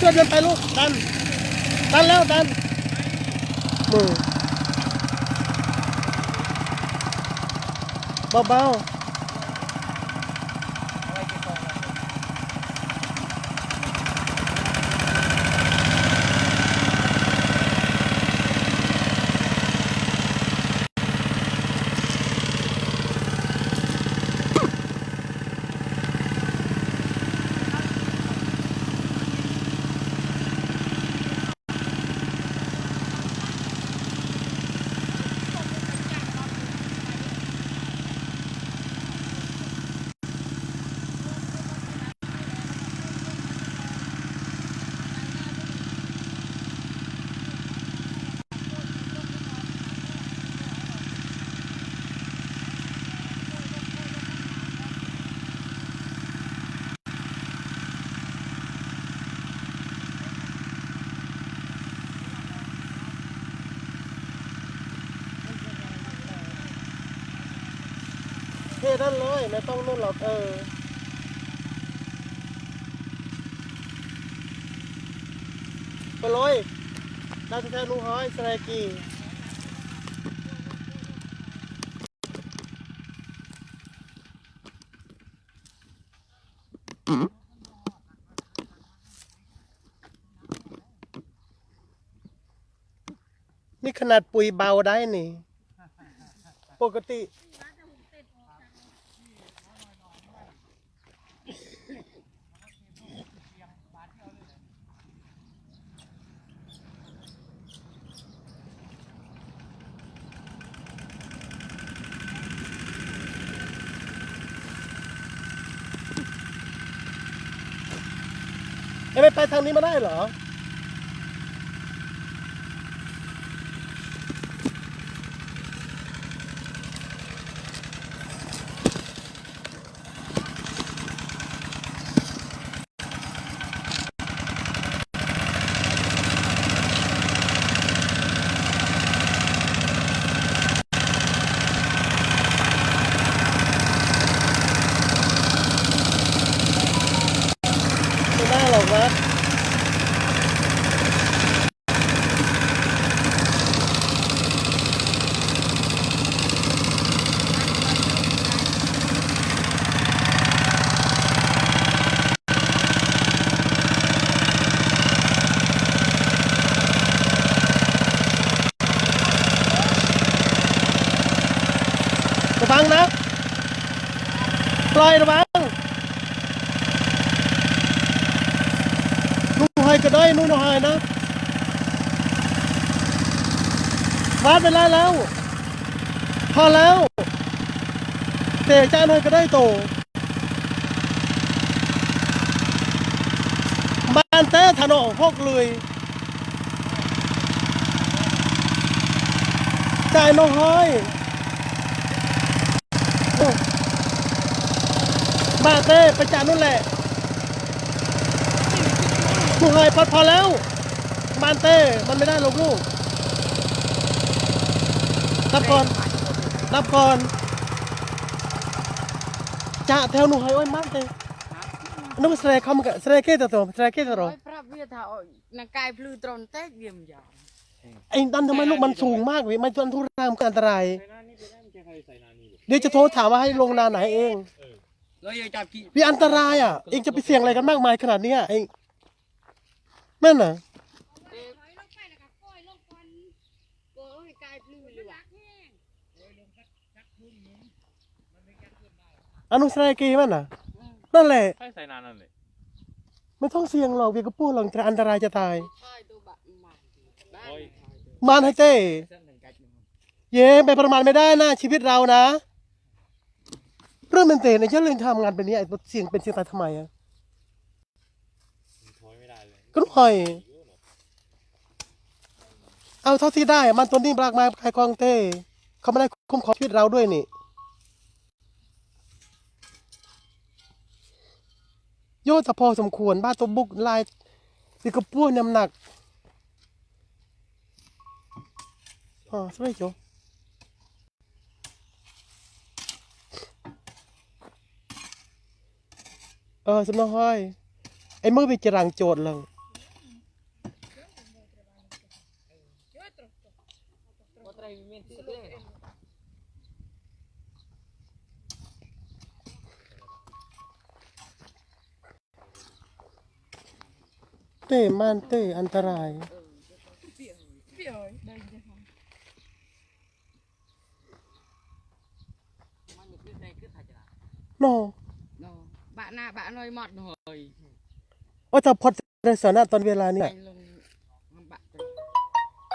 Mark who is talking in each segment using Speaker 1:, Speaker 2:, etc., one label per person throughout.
Speaker 1: ช่วยเดินไปลูกดันดันแล้วดันมือเบาๆ เท่นเลยไม่ต้องนู่นหรอกเออไปเลยดาวแท้ลุงห้อยสไลกีนี่ขนาดปุ๋ยเบาได้นี่ ปกติ เอ้ยไม่ไปทางนี้มาได้เหรอ ระวังนะ ปล่อยระวังนู่นหอยก็ได้นู่นหอยนะวาดไปแล้วแล้ว พอแล้ว เตะจานหอยก็ได้โตบ้านเต้ถนนพกเลยจ่ายน้องหอยโอ้ มาเต้ไปจานนู่นแหละกูเฮยพอพอแล้วมานเต้มันไม่ได้ลูกลูกนับก่อนนับก่อนจะแถวหนูเฮยอ้อยมานเต้นุ่มสเลคำกับสเลเกตตัวสเลเกตตัว
Speaker 2: พระเวียถาอนากายพลูตรอนเต้เยี่ยมยาว
Speaker 1: ไอ้ตันทำไมลูกมันสูงมากเว้ยมันจนทุรามกันอันตรายเดี๋ยวจะโทรถามว่าให้ลงนาไหนเอง
Speaker 2: แล้วอย่าจับ
Speaker 1: กี่มีอันตรายอะ เองจะไปเสี่ยงอะไรกันมากมายขนาดนี้ยเองแม่นน่ะ อนุสรายกีแม่นน่ะ นั่นแหละ
Speaker 3: ใช่ใส่นานนั่นเลย
Speaker 1: ไม่ต้องเสี่ยงหรอกเวียกระปูหลังจะอันตรายจะตายมานให้เจ้เย่ไปประมาณไม่ได้นะชีวิตเรานะ เรื่องเป็นเตะในฉันเลยทำงานเป็นนี้ไอ้เสี่ยงเป็นเสี่ยงตายทำไมอะ
Speaker 3: ถอยไม่ได้เลย
Speaker 1: ก็ต้องปล่อย เอาเท่าที่ได้อะมันตัวนี้บลากไม้คลายกองเต้เขาไม่ได้คุ้มครองชีวิตเราด้วยนี่โยจะพอสมควรบ้านตัวบุกลายตีกระปั้วน้ำหนักอ๋อสบายจ้ะ เออสมน้อยไอ้มือไปจรังโจดเลยเต้มันเต้อันตราย
Speaker 4: น
Speaker 1: อ
Speaker 4: bạn nào bạn nói mọt rồi
Speaker 1: โอ้ยถ้าพอดในสถานะตอนเวลานี่
Speaker 4: anh lùng làm bạn rồi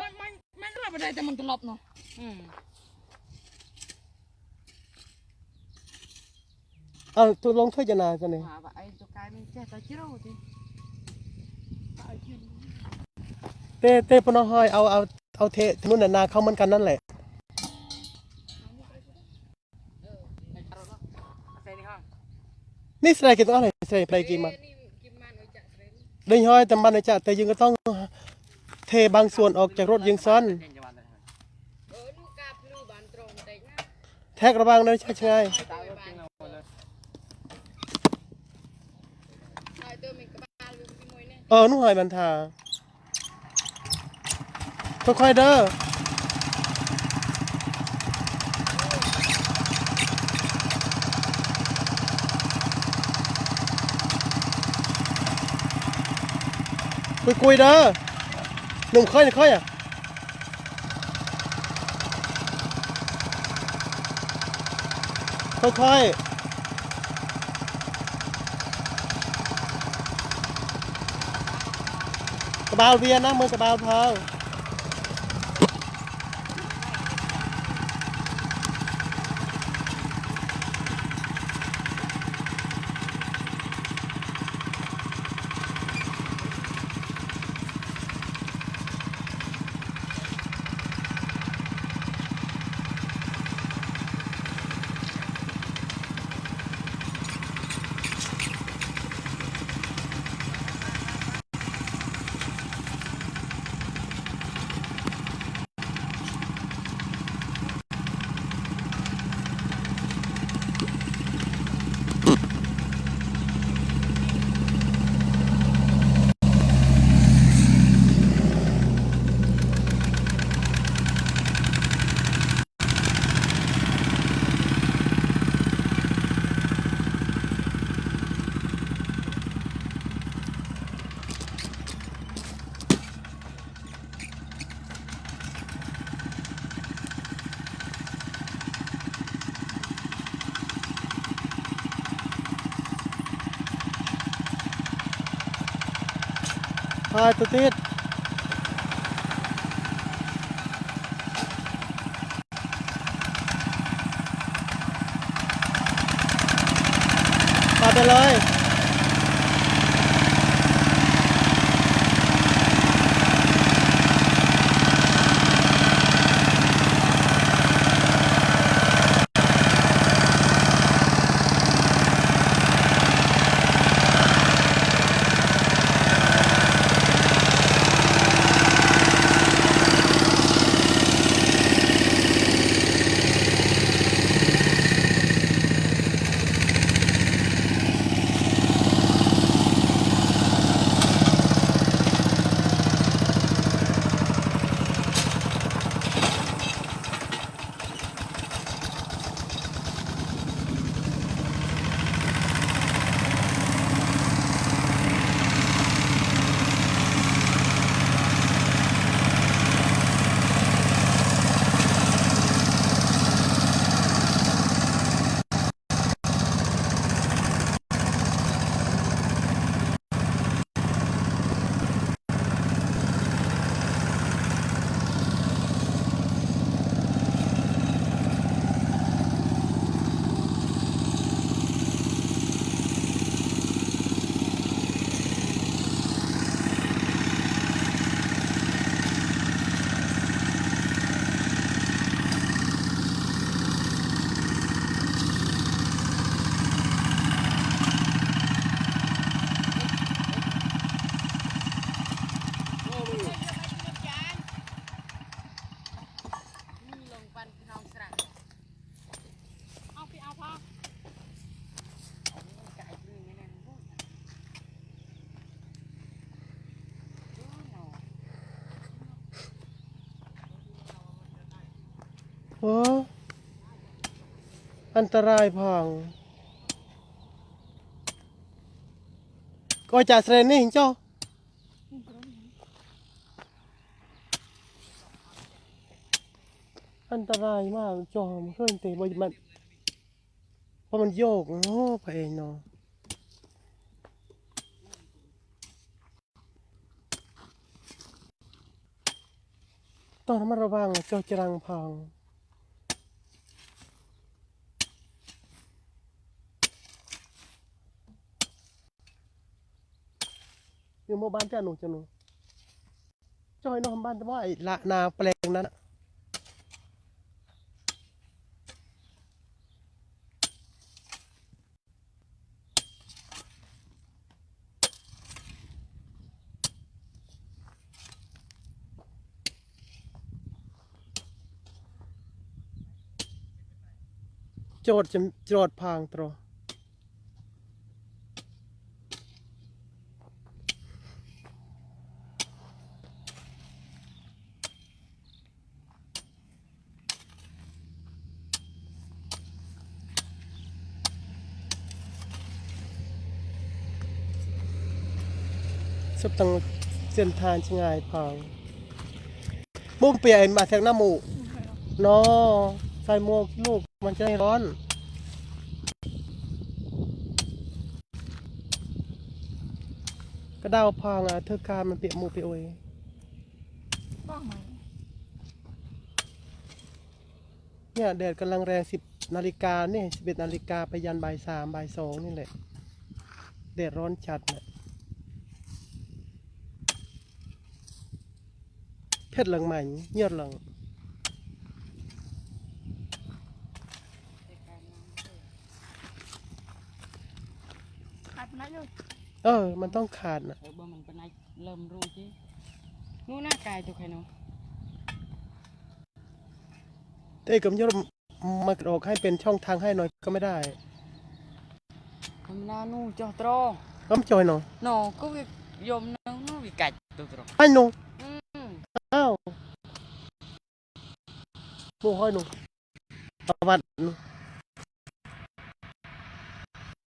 Speaker 4: mình mình mình là bên đây thì mình tự lọc nó ừ
Speaker 1: เอาตัวลงถ้วยจะนาจะเนี่ย
Speaker 4: mà bạn ấy cho cái mình chết tao chết rồi thì Bạn ấy chết.
Speaker 1: เต้เต้ปนห้อยเอาเอาเอาเทะนู่นน่ะนาเขาเหมือนกันนั่นแหละ นี่แสดงกินต้องอะไรแสดงไปกินมัน
Speaker 4: នេះគីម៉ានឲ្យចាក់ស្រេន
Speaker 1: เดินห้อยแต่มันน่ะจะแต่ยังก็ต้องเทบางส่วนออกจากรถยิงซ้อน
Speaker 3: ចេញចបានទៅហើយ
Speaker 4: អឺនោះការភ្លឺបានត្រង់បន្តិចណា
Speaker 1: แท็กระวังนะใช่ไง
Speaker 3: តើវាចេញមកលើ
Speaker 4: ហើយទៅមានក្បាលវាជាមួយនេះ
Speaker 1: เออนุ่งหอยมันทาค่อยๆเด้อ คุยคุยเด้อหนุ่มค่อยหนุ่มค่อยอะค่อยค่อยกระบาลเวียนนะมือกระบาลเท้า ตัวติด ออันตรายพังก็จะเสรนี่เจ้าอันตรายมากจอมเคลื่อนตีมันมันเพราะมันโยกโอ้ไปเองเนาะต้องระมัดระวังเจ้าจรังพัง อยู่หมู่บ้านเจ้าหนูเจ้าหนูจอยน้องบ้านแต่ว่าไอ้ละนาแปลงนั้นโจทย์จะโจทย์พางตรอ สุดตังเส้นทางชงายพางมุมเปลี่ยนมาแทงหน้าหมูนอใส่หมวกลูกมันจะได้ร้อนก็ดาวพางอะเธอการมันเปียกหมูเปียกโอย
Speaker 2: บ้างไหม
Speaker 1: เนี่ยแดดกำลังแรงสิบนาฬิกาเนี่ยสิบเอ็ดนาฬิกาไปยันบ่ายสามบ่ายสองนี่แหละแดดร้อนจัดเนี่ย เพชรหลังใหม่เงียบหลัง
Speaker 2: ขาดไปไหนเลย
Speaker 1: เออ มันต้องขาดนะ
Speaker 4: เออบ่มันเป็นไงเริ่มรู้จีนู่นหน้ากายตัวใครเนาะ
Speaker 1: แต่เอกมยมมากรอกให้เป็นช่องทางให้หน่อยก็ไม่ได้
Speaker 4: ธรรมดานู่นจอตรอ
Speaker 1: ก็ไม่จอยหน่อย
Speaker 4: นอก็วิยมนึงนู่นวิกัดตัวตรอ
Speaker 1: ไอ้หนู
Speaker 4: อืม
Speaker 1: อ้าว หมูห้อยหนูประวัติหนู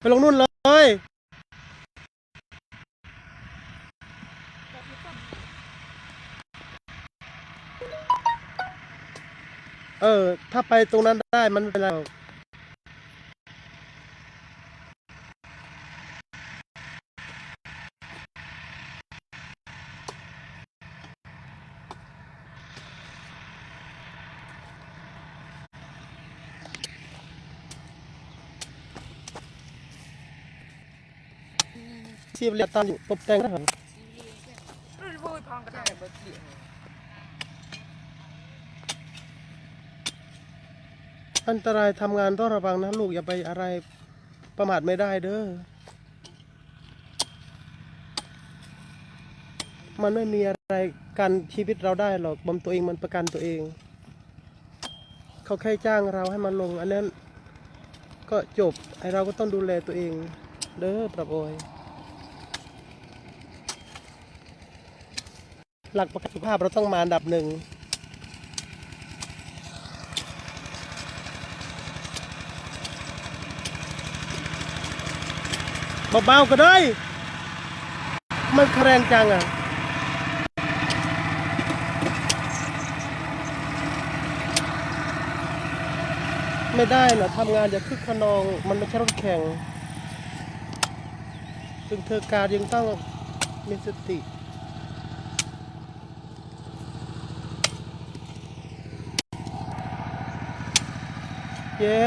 Speaker 1: ไปลงนู่นเลยเออ ถ้าไปตรงนั้นได้มันไม่เป็นไร ชีพเรียตาอยู่ตบแต่งนะเหรอ
Speaker 4: รู้บุยพองก็ได้เบิดเดียว
Speaker 1: อันตรายทำงานต้องระวังนะลูกอย่าไปอะไรประมาทไม่ได้เด้อ มันไม่มีอะไรกันชีวิตเราได้หรอกบำตัวเองมันประกันตัวเอง เขาแค่จ้างเราให้มันลง อันนั้นก็จบไอเราก็ต้องดูแลตัวเอง เด้อปรับโอย หลักประกันสุขภาพเราต้องมาอันดับหนึ่งเบาๆก็ได้ มันแรงจังอะไม่ได้นะทำงานอย่าคึกขนอง มันไม่ใช่รถแข่งถึงเธอการยังต้องมีสติ เย้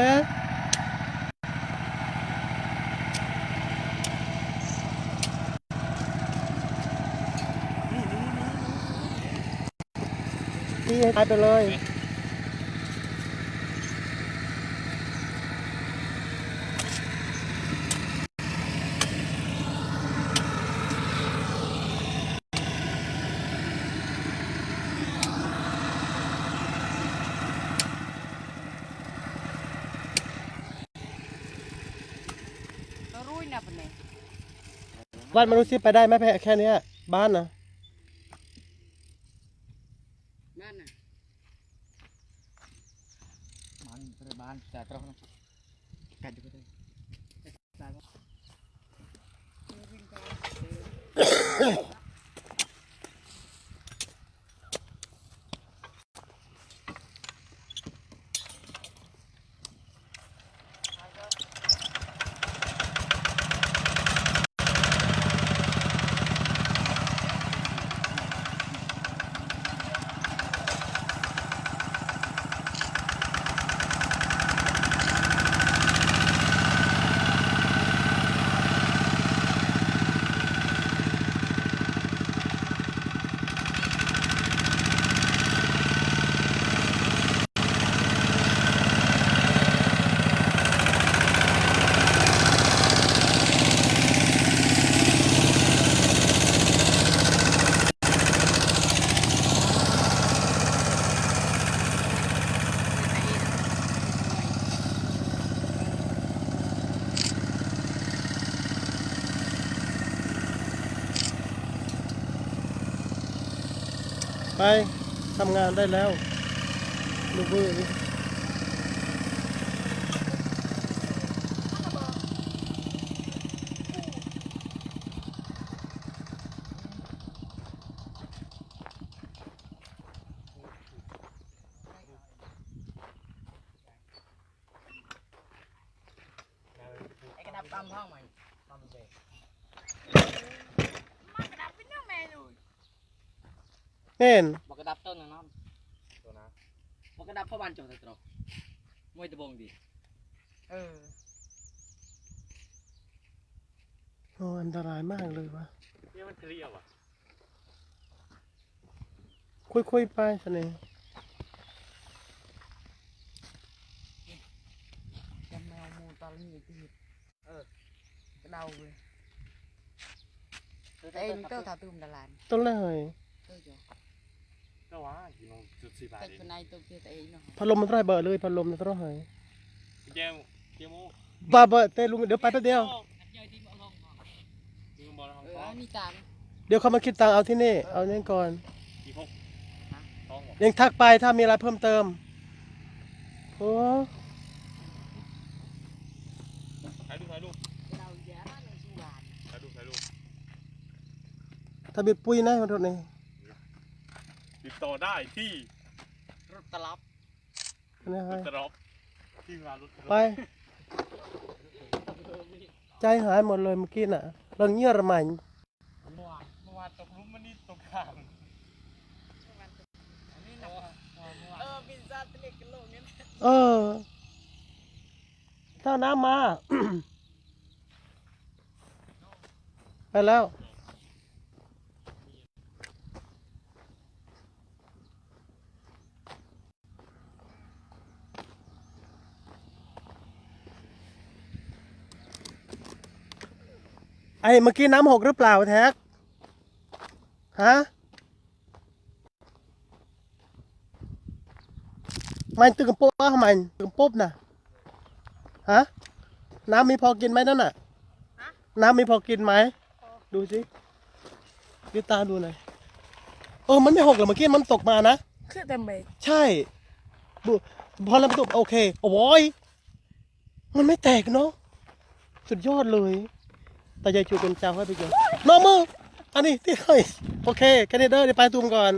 Speaker 1: นี่ให้ ตายไปเลย
Speaker 4: รู้นะปะเนี่ย
Speaker 1: บ้านมนุษย์ที่ไปได้ไหมแพ้แค่เนี้ยบ้านนะ ไปทำงานได้แล้ว ลูกเบอร์นี่
Speaker 4: ไอ้กระดับปั๊มห้องมันปั๊มเบรก
Speaker 2: มันกระดับเป็นยังแม่เลย
Speaker 1: เห็น
Speaker 4: บอกกระดับต้นนะน้อง
Speaker 3: ตัวนะ
Speaker 4: บอกกระดับพ่อบ้านจงแต่ตรงมวยตะบงดีเออ
Speaker 1: โอ้อันตรายมากเลยวะ
Speaker 3: เนี่ยมันเทเรียวอะ
Speaker 1: คุยๆไปสนิท
Speaker 4: จำแมวมูตอนนี้ที่เออกระเดาเลยแต่เองเต้าถาตุ้มดาลาน
Speaker 1: ต้นเลย
Speaker 4: เต้าจ้ะ
Speaker 3: ก็ว่ากี่โมงจุดสี่บาท
Speaker 4: แต่
Speaker 3: เอง
Speaker 4: คนในตุ้มแต่เองเนาะ
Speaker 1: พัดลมมันต้องให้เบอร์เลยพัดลมมันต้องให้
Speaker 3: เจมเจมโม
Speaker 1: บ้าเบอร์เต้ลุงเดี๋ยวไปแป๊บเดียว
Speaker 4: ใหญ่ที่มาลง
Speaker 3: มึงบอง
Speaker 4: เอ
Speaker 3: ท
Speaker 4: อ
Speaker 3: อง
Speaker 4: นี่ตาม
Speaker 1: เดี๋ยวเขามาคิดตังค์เอาที่นี่ เอาเนี่ก่อน
Speaker 3: กี่พกทองบอก
Speaker 1: ยังทักไปถ้ามีอะไรเพิ่มเติมโอ้
Speaker 3: ถ่ายรูปถ่ายรูป
Speaker 4: กระเดาแย่มากเลยสุวรรณ
Speaker 3: ถ่ายรูปถ่ายรูป
Speaker 1: ถ้ามีปุ้ยนะรถนี่
Speaker 3: ติดต่อได้ที่
Speaker 4: รถตลับ
Speaker 1: นะ
Speaker 3: ร
Speaker 1: ฮะ
Speaker 3: ถตรอบที่งานรถตรอบ
Speaker 1: ไป ใจหายหมดเลยเมื่อกี้น่ะเรื่องเงี้ยระมัน
Speaker 3: เมื่อวานเมื่อวานตกหลุมมันนี่ตกข้าง
Speaker 4: อันนี้หนักเออพิซซ่าทะเลกระโหลกเนี่ย
Speaker 1: เออ ถ้าน้ำมา ไปแล้ว ไอ้เมื่อกี้น้ำหกหรือเปล่าแท็ก ฮะ มันตึกกระโป๊ะทำไมตึกกระโป๊บน่ะฮะ น้ำมีพอกินไหมนั่นน่ะ น้ำมีพอกินไหม ดูสิดูตาดูหน่อย เออ มันไม่หกหรอกเมื่อกี้มันตกมานะ
Speaker 2: คือเต็มเบรก
Speaker 1: ใช่ดูพอเราไปตกโอเค โอ้ยมันไม่แตกเนาะ สุดยอดเลย แต่ยายชูเป็นเจ้าให้ไปกินน้องมืออันนี้ที่เฮ้ยโอเคแค่นี้เด้อเดี๋ยวไปตูมก่อน